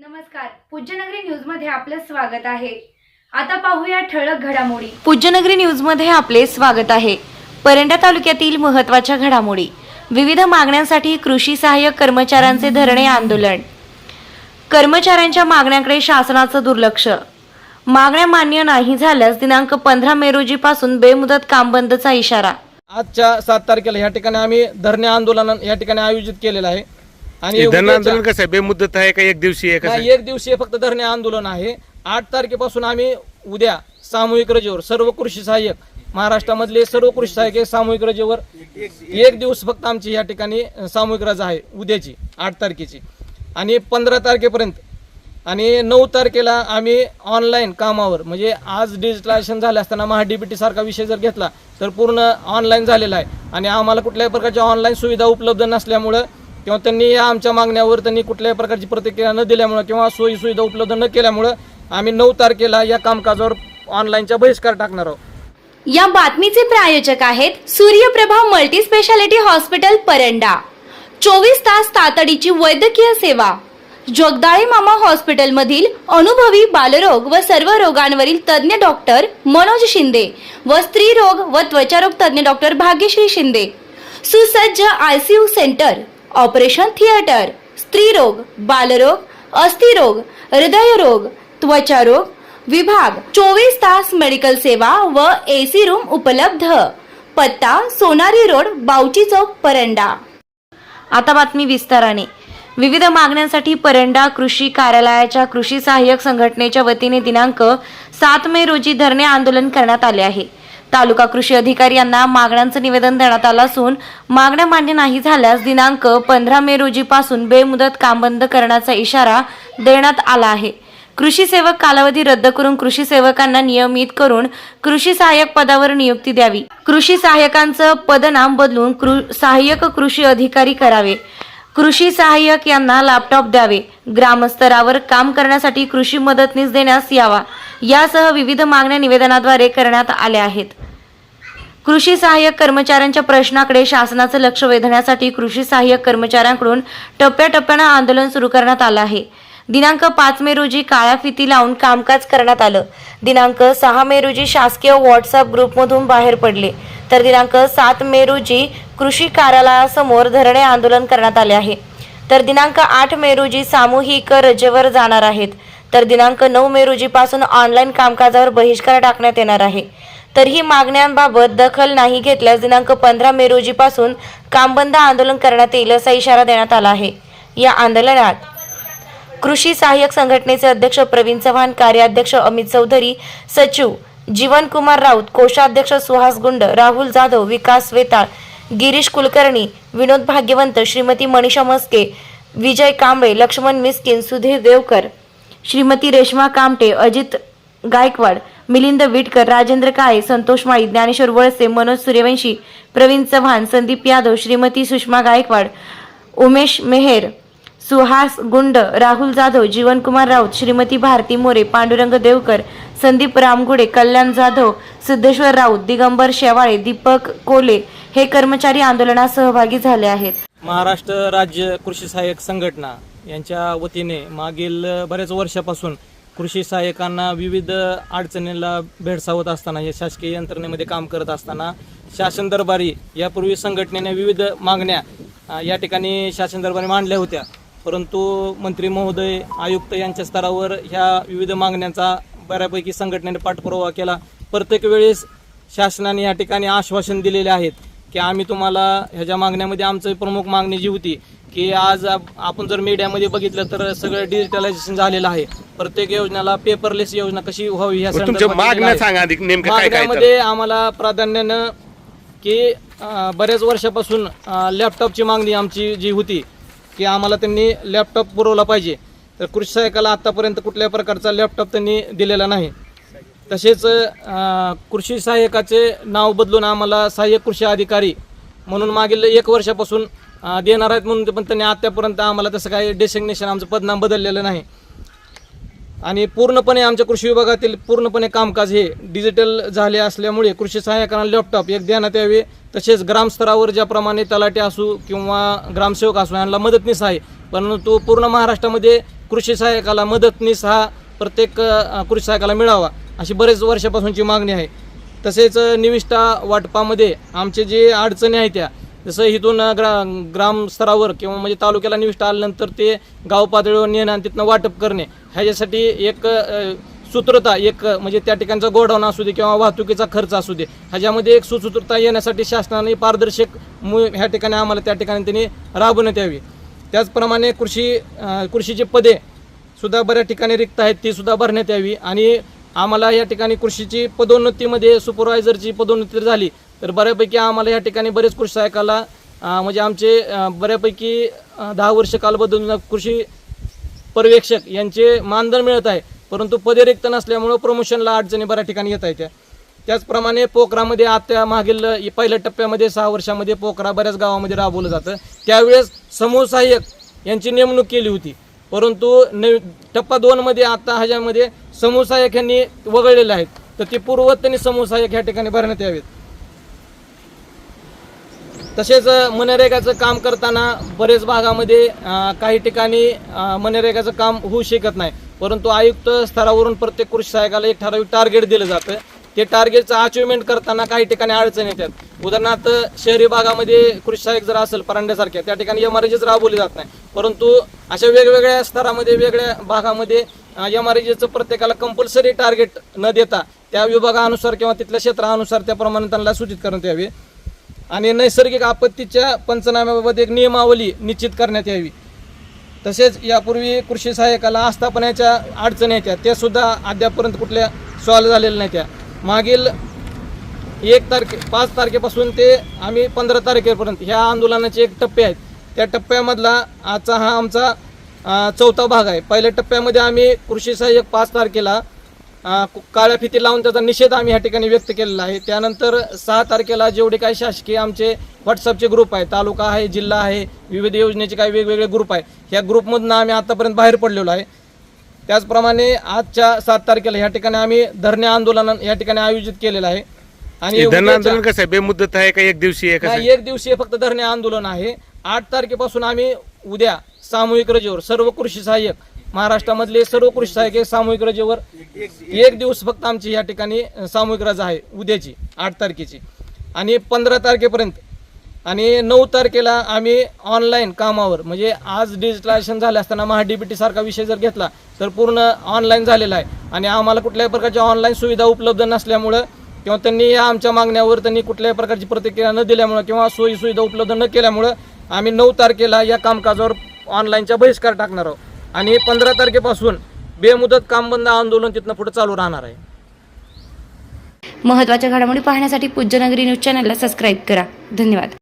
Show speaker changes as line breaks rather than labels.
नमस्कार. पूज्यनगरी न्यूजमध्ये आपलं स्वागत आहे. आता पाहूया ठळक घडामोडी. पूज्यनगरी न्यूजमध्ये आपले स्वागत आहे. परंडा तालुक्यातील महत्त्वाच्या घडामोडी. विविध मागण्यांसाठी कृषी सहाय्यक कर्मचाऱ्यांचे धरणे आंदोलन. कर्मचाऱ्यांच्या मागण्याकडे शासनाचं दुर्लक्ष. मागण्या मान्य नाही झाल्यास दिनांक पंधरा मे रोजीपासून बेमुदत काम बंदचा इशारा.
आजच्या सात तारखेला या ठिकाणी आम्ही धरणे आंदोलन या ठिकाणी आयोजित केलेलं आहे. आणि उद्याच्या-
आंदोलन कसं आहे? बेमुदत आहे का एक दिवशी आहे कसं
नाही,
आहे?
एक दिवसीय फक्त धरणे आंदोलन आहे. आठ तारखेपासून आम्ही उद्या सामूहिक रजेवर सर्व कृषी सहाय्यक महाराष्ट्रामधले सर्व कृषी सहाय्यक हे सामूहिक रजेवर एक दिवस फक्त आमची या ठिकाणी सामूहिक रजा आहे उद्याची आठ तारखेची. आणि पंधरा तारखेपर्यंत आणि नऊ तारखेला आम्ही ऑनलाईन कामावर म्हणजे आज डिजिटलायझेशन झालं असताना महा डीबीटी सारखा विषय जर घेतला तर पूर्ण ऑनलाईन झालेला आहे. आणि आम्हाला कुठल्याही प्रकारच्या ऑनलाईन सुविधा उपलब्ध नसल्यामुळं किंवा त्यांनी या आमच्या मागण्यावर त्यांनी कुठल्याही प्रकारची प्रतिक्रिया न दिल्यामुळं किंवा सोयी सुविधा उपलब्ध न केल्यामुळं आम्ही नऊ तारखेला या कामकाजावर ऑनलाईनचा बहिष्कार टाकणार आहोत.
या बातमीचे प्रायोजक आहेत Suryaprabha multi speciality hospital Paranda. चोवीस तास तातडीची वैद्यकीय सेवा. जगदाळे मामा हॉस्पिटलमधील अनुभवी बालरोग व सर्व रोगांवरील तज्ज्ञ डॉक्टर मनोज शिंदे व स्त्री रोग व त्वचारोग तज्ज्ञ डॉक्टर भाग्यश्री शिंदे. सुसज्ज आयसीयू सेंटर. ऑपरेशन थिएटर स्त्रीरोग बालरोग अस्थिरोग हृदयरोग त्वचारोग विभाग चोवीस तास मेडिकल सेवा व एसी रूम उपलब्ध. पत्ता सोनारी रोड बावची चौक परंडा. आता बातमी विस्ताराने. विविध मागण्यांसाठी परंडा कृषी कार्यालयाच्या कृषी सहाय्यक संघटनेच्या वतीने दिनांक सात मे रोजी धरणे आंदोलन करण्यात आले आहे. तालुका कृषी अधिकारी यांना मागण्यांचं निवेदन देण्यात आलं असून मागण्या मान्य नाही झाल्यास दिनांक पंधरा मे रोजीपासून बेमुदत काम बंद करण्याचा इशारा देण्यात आला आहे. कृषी सेवक कालावधी रद्द करून कृषी सेवकांना नियमित करून कृषी सहाय्यक पदावर नियुक्ती द्यावी. कृषी सहाय्यकांचं पदनाम बदलून कृ सहाय्यक कृषी अधिकारी करावे. कृषी सहाय्यक यांना लॅपटॉप द्यावे. ग्रामस्तरावर काम करण्यासाठी कृषी मदतनीस देण्यास यावा. यासह विविध मागण्या निवेदनाद्वारे करण्यात आल्या आहेत. कृषी सहाय्यक कर्मचाऱ्यांच्या प्रश्नाकडे शासनाचं लक्ष वेधण्यासाठी कृषी सहाय्यक कर्मचाऱ्यांकडून टप्प्याटप्प्यानं आंदोलन सुरू करण्यात आलं आहे. दिनांक पाच मे रोजी काळ्या फिती लावून कामकाज करण्यात आलं. दिनांक सहा मे रोजी शासकीय व्हॉट्सअप ग्रुपमधून बाहेर पडले. तर दिनांक सात मे रोजी कृषी कार्यालयासमोर धरणे आंदोलन करण्यात आले आहे. तर दिनांक आठ मे रोजी सामूहिक रजेवर जाणार आहेत. तर दिनांक नऊ मे रोजीपासून ऑनलाईन कामकाजावर बहिष्कार टाकण्यात येणार आहे. तर ही मागण्यांबाबत दखल नाही घेतल्यास दिनांक पंधरा मे रोजीपासून कामबंद आंदोलन करण्यात येईल असा इशारा देण्यात आला आहे. या आंदोलनात कृषी सहाय्यक संघटनेचे अध्यक्ष प्रवीण चव्हाण कार्याध्यक्ष अमित चौधरी सचिव जीवन कुमार राऊत कोषाध्यक्ष सुहास गुंड राहुल जाधव विकास वेताळ गिरीश कुलकर्णी विनोद भाग्यवंत श्रीमती मनीषा मस्के विजय कांबळे लक्ष्मण मिस्किन सुधीर देवकर श्रीमती रेश्मा कामटे अजित गायकवाड मिलिंद विटकर राजेंद्र काळे संतोष माळी ज्ञानेश्वर वळसे मनोज सूर्यवंशी प्रवीण चव्हाण संदीप यादव श्रीमती सुषमा गायकवाड उमेश मेहेर सुहास गुंड राहुल जाधव जीवनकुमार राऊत श्रीमती भारती मोरे पांडुरंग देवकर संदीप रामगुडे कल्याण जाधव सिद्धेश्वर राऊत दिगंबर शेवाळे दीपक कोले हे कर्मचारी आंदोलनात सहभागी झाले आहेत.
महाराष्ट्र राज्य कृषी सहाय्यक संघटना यांच्या वतीने मागील बऱ्याच वर्षापासून कृषी सहाय्यकांना विविध अडचणींना भेडसावत असताना या शासकीय यंत्रणेमध्ये काम करत असताना शासन दरबारी यापूर्वी संघटनेने विविध मागण्या या ठिकाणी शासन दरबारी मांडल्या होत्या. परंतु मंत्री महोदय आयुक्त यांच्या स्तरावर ह्या विविध मागण्यांचा बऱ्यापैकी संघटनेने पाठपुरावा केला. प्रत्येक वेळेस शासनाने या ठिकाणी आश्वासन दिलेले आहेत की आम्ही तुम्हाला ह्याच्या मागण्यामध्ये आमचं प्रमुख मागणी जी होती की आज आप- आपण जर मीडियामध्ये बघितलं तर सगळं डिजिटलायझेशन झालेलं आहे. प्रत्येक योजनेला पेपरलेस योजना कशी व्हावी ह्या
तुमच्या
संदर्भात
मागण्या
आहे.
सांगा नेमकं काय काय तर.
मागण्यामध्ये आम्हाला प्राधान्यानं की अं, बऱ्याच वर्षापासून अं, लॅपटॉपची मागणी आमची जी होती की आम्हाला त्यांनी लॅपटॉप पुरवला पाहिजे तर कृषी सहाय्यकाला आतापर्यंत कुठल्याही प्रकारचा लॅपटॉप त्यांनी दिलेला नाही तसेच अं, कृषी सहाय्यकाचे नाव बदलून आम्हाला सहाय्यक कृषी अधिकारी म्हणून मागील एक वर्षापासून अं, देणार आहेत म्हणून ते पण त्यांनी आतापर्यंत आम्हाला तसं काही डेसिग्नेशन आमचं पदनाम बदललेलं नाही आणि पूर्णपणे आमच्या कृषी विभागातील पूर्णपणे कामकाज हे डिजिटल झाले असल्यामुळे कृषी सहाय्यकांना लॅपटॉप एक देण्यात यावे. तसेच ग्रामस्तरावर ज्याप्रमाणे तलाटे असू किंवा ग्रामसेवक असू यांना मदतनीस आहे. परंतु पूर्ण महाराष्ट्रामध्ये कृषी सहाय्यकाला मदतनीस हा प्रत्येक कृषी सहाय्यकाला मिळावा अशी बरेच वर्षापासूनची मागणी आहे. तसेच निविष्ठा वाटपामध्ये आमचे जे अडचणी आहेत त्या जसं इथून ग्रा ग्रामस्तरावर किंवा म्हणजे तालुक्याला निविष्ट आल्यानंतर ते गाव पातळीवर नेणं आणि तिथनं वाटप करणे ह्याच्यासाठी एक सूत्रता एक म्हणजे त्या ठिकाणचा गोडाऊन असू दे किंवा वाहतुकीचा खर्च असू दे ह्याच्यामध्ये एक सुसूत्रता येण्यासाठी शासनाने पारदर्शक मु ह्या ठिकाणी आम्हाला त्या ठिकाणी त्यांनी राबवण्यात यावी. त्याचप्रमाणे कृषी कृषीची पदे सुद्धा बऱ्याच ठिकाणी रिक्त आहेत ती सुद्धा भरण्यात यावी आणि आम्हाला या ठिकाणी कृषीची पदोन्नतीमध्ये सुपरवायझरची पदोन्नती झाली. तर बऱ्यापैकी आम्हाला या ठिकाणी बरेच कृषी सहाय्यकाला म्हणजे आमचे बऱ्यापैकी दहा वर्ष कालबद्दल कृषी पर्यवेक्षक यांचे मानधन मिळत आहे. परंतु पदे रिक्त नसल्यामुळं प्रमोशनला अडचणी बऱ्या ठिकाणी येत आहेत. त्याचप्रमाणे पोखरामध्ये आता मागील पहिल्या टप्प्यामध्ये सहा वर्षामध्ये पोखरा बऱ्याच गावामध्ये राबवलं जातं. त्यावेळेस समूह सहाय्यक यांची नेमणूक केली होती. परंतु नवी टप्पा दोनमध्ये आता ह्याच्यामध्ये समूह सहाय्यक यांनी वगळलेले आहेत. तर ते पूर्वत त्यांनी समूह ह्या ठिकाणी भरण्यात यावेत. तसेच मनरेगाचं काम करताना बरेच भागामध्ये काही ठिकाणी मनरेगाचं काम होऊ शकत नाही. परंतु आयुक्त स्तरावरून प्रत्येक कृषी सहाय्यकाला एक ठराविक टार्गेट दिलं जातं ते टार्गेटचं अचिव्हमेंट करताना काही ठिकाणी अडचण येतात. उदाहरणार्थ शहरी भागामध्ये कृषी सहाय्यक जर असेल परांड्यासारख्या त्या ठिकाणी एम आर राबवली जात नाही. परंतु अशा वेगवेगळ्या स्तरामध्ये वेगळ्या भागामध्ये एम आर प्रत्येकाला कंपल्सरी टार्गेट न देता त्या विभागानुसार किंवा तिथल्या क्षेत्रानुसार त्याप्रमाणे त्यांना सूचित करण्यात यावे. आणि नैसर्गिक आपत्तीच्या पंचनाम्याबाबत एक नियमावली निश्चित करण्यात यावी. तसेच यापूर्वी कृषी सहाय्यकाला आस्थापनाच्या अडचणी येत्या त्या सुद्धा अद्यापर्यंत कुठल्या सॉल्व्ह झालेल्या नाही त्या मागील एक तारखे पाच तारखेपासून ते आम्ही पंधरा तारखेपर्यंत ह्या आंदोलनाचे एक टप्पे आहेत. त्या टप्प्यामधला आजचा हा आमचा चौथा भाग आहे. पहिल्या टप्प्यामध्ये आम्ही कृषी सहाय्यक पाच तारखेला कु- काळ्या फिती लावून त्याचा निषेध आम्ही ह्या ठिकाणी व्यक्त केलेला आहे. त्यानंतर सहा तारखेला जेवढे काही शासकीय आमचे व्हॉट्सअपचे ग्रुप आहे तालुका आहे जिल्हा आहे विविध योजनेचे काही वेगवेगळे ग्रुप आहे ह्या ग्रुपमधनं आम्ही आतापर्यंत बाहेर पडलेलो आहे. त्याचप्रमाणे आजच्या सात तारखेला ह्या ठिकाणी आम्ही धरणे आंदोलन या ठिकाणी आयोजित केलेलं आहे. आणि
हे
उद्याच्या-
आंदोलन कसं आहे? बेमुदत आहे का एक दिवशी आहे कसं
नाही एक दिवसीय फक्त धरणे आंदोलन आहे. आठ तारखेपासून आम्ही उद्या सामूहिक रजेवर सर्व कृषी सहाय्यक महाराष्ट्रामधले सर्व कृषी सहाय्यक हे सामूहिक रजेवर एक दिवस फक्त आमची या ठिकाणी सामूहिक रजा आहे उद्याची आठ तारखेची. आणि पंधरा तारखेपर्यंत आणि नऊ तारखेला आम्ही ऑनलाईन कामावर म्हणजे आज डिजिटलायझेशन झालं असताना महा डीबीटी सारखा विषय जर घेतला तर पूर्ण ऑनलाईन झालेला आहे. आणि आम्हाला कुठल्याही प्रकारच्या ऑनलाईन सुविधा उपलब्ध नसल्यामुळं किंवा त्यांनी या आमच्या मागण्यावर त्यांनी कुठल्याही प्रकारची प्रतिक्रिया न दिल्यामुळं किंवा सोयी सुविधा उपलब्ध न केल्यामुळं आम्ही नऊ तारखेला या कामकाजावर ऑनलाईनचा बहिष्कार टाकणार आहोत. आणि पंधरा तारखेपासून बेमुदत काम बंद आंदोलन तिथनं पुढे चालू राहणार आहे.
महत्त्वाच्या घडामोडी पाहण्यासाठी पूज्यनगरी न्यूज चॅनलला सबस्क्राईब करा. धन्यवाद.